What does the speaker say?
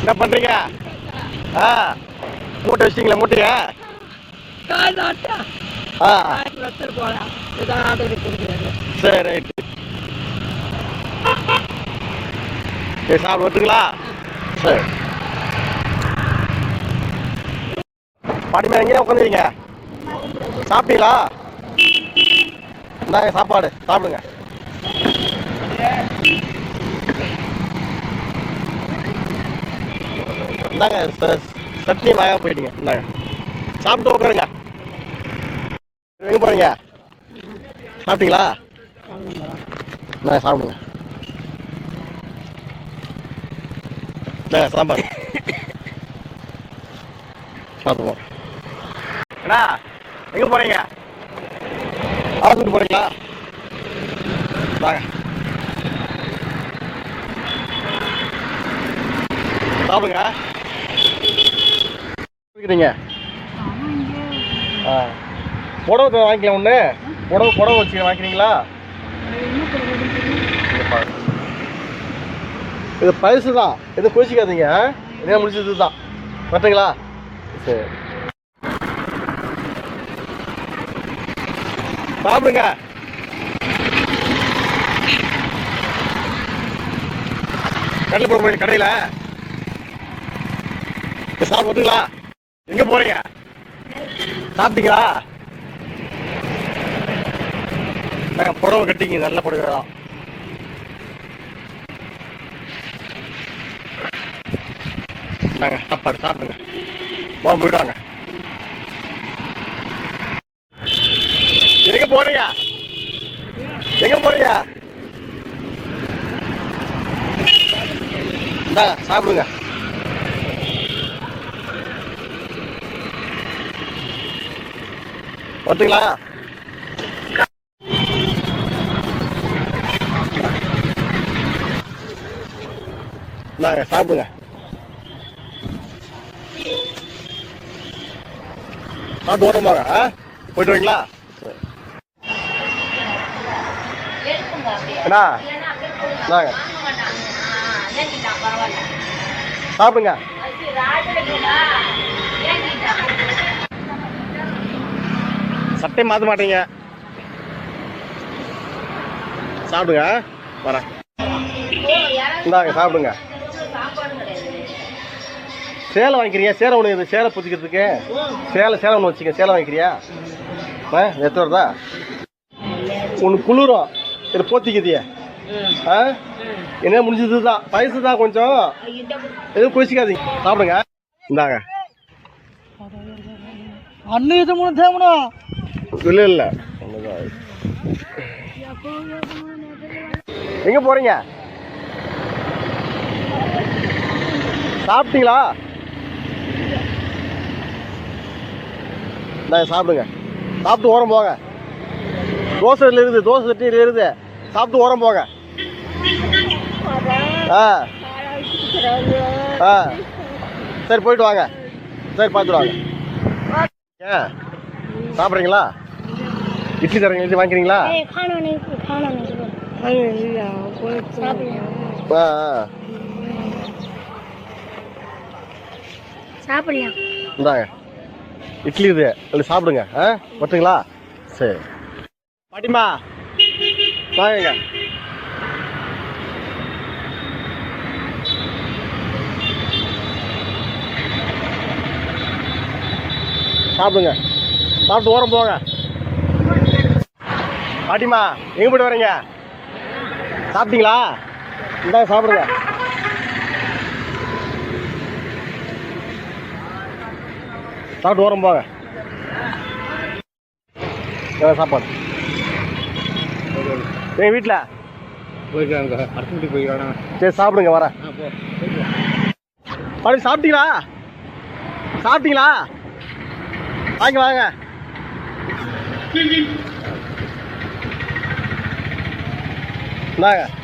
என்ன பண்றீங்க? ஆ மூட்டை வச்சிங்களா மூட்டையா? ஆ. சரி ரைட்டு சரி சாப்பிட சரி. பாட்டிமா எங்கேயா உட்காந்துருங்க சாப்பிட்டீங்களா? இந்தாங்க சாப்பாடு. சாப்பிடுங்க. இந்தாங்க ச- சட்னி வாங்க போயிட்டீங்க இந்தாங்க. சாப்பிட்டு உட்காருங்க. எங்க போறீங்க? சாப்பிட்டீங்களா? நான் சாப்பிடுங்க. இந்தாங்க சாம்பார். சாப்பிடுவோம். அண்ணா எங்க போறீங்க? ஆஸ்பத்திரி போறீங்களா? வாங்க சாப்பிடுங்க. இருக்கிறீங்க ஆ. புடவை வாங்கிக்கலாம் ஒன்று புடவை புடவை வச்சு வாங்கிக்கிறீங்களா. இது பரிசு தான் எதுவும் கோச்சிக்காதீங்க இதே முடிச்சது தான் கரெக்டுங்களா சரி. சாப்பிடுங்க. கடலை போட போறீங்க கடையில். சாப்பிட்டுங்களா எங்க போறீங்க? சாப்பிட்டீங்களா? நாங்க புடவை கட்டிங்க நல்ல புடவை நாங்க சாப்பாடு சாப்பிடுங்க. வா போயிடுவாங்க எங்க போறீங்க? எங்க போறீங்க? சாப்பிடுங்க. வரட்டுங்களா? இந்தாங்க சாப்பிடுங்க. ஆ? போயிட்டு வரீங்களா? அண்ணா சாப்பிடுங்க. சட்டை மாற்ற மாட்டீங்க. சாப்பிடுங்க வரேன். இந்தாங்க சாப்பிடுங்க. சேலை வாங்கிக்கிறியா? சேலை ஒன்று இது சேலை புத்திக்கிறதுக்கு சேலை சேலை ஒன்று வச்சுக்க சேலை வாங்கிக்கிறியா? ஆ எத்தனை வருதா? ஒன்று குளிரும். இது போத்திக்குதியே. ஆ? என்ன முடிஞ்சது தான் வயசு தான் கொஞ்சம். எதுவும் குளிச்சிக்காதீங்க. சாப்பிடுங்க. இந்தாங்க. அண்ணு இது மூணு இல்லை இல்லை. ஒண்ணுதான். எங்க போறீங்க? சாப்பிட்டீங்களா? நான் சாப்பிடுங்க. சாப்பிட்டு ஓரம் போங்க. தோசை இருக்குது தோசை சட்டியில் இருக்குது. சாப்பிட்டு ஓரம் போங்க. ஆ. ஆ. சரி போயிட்டு வாங்க. சரி பார்த்துட்டு வாங்க. ஏன்? சாப்பிட்றீங்களா? இட்லி தரங்க இட்லி வாங்கிக்கிறீங்களா? சாப்பிடுங்க இந்தாங்க. இட்லி இது. இல்லை சாப்பிடுங்க ஆ? மட்டுங்களா சரி. பாட்டிமா வாங்க சாப்பிடுங்க. சாப்பிட்டு ஓரம் போங்க. பாட்டிமா எங்க போயிட்டு வரீங்க? சாப்பிட்டீங்களா? இந்தாங்க சாப்பிடுங்க. சாப்பிட்டு ஓரம் போங்க. சாப்பாடு. எங்கள் வீட்டில் போயிருக்காங்க அடுத்த வீட்டுக்கு போயிருக்காங்க சரி சாப்பிடுங்க வரேன். ஆ போ. பாடி சாப்பிட்டீங்களா? சாப்பிட்டீங்களா? வாங்க வாங்க. இந்தாங்க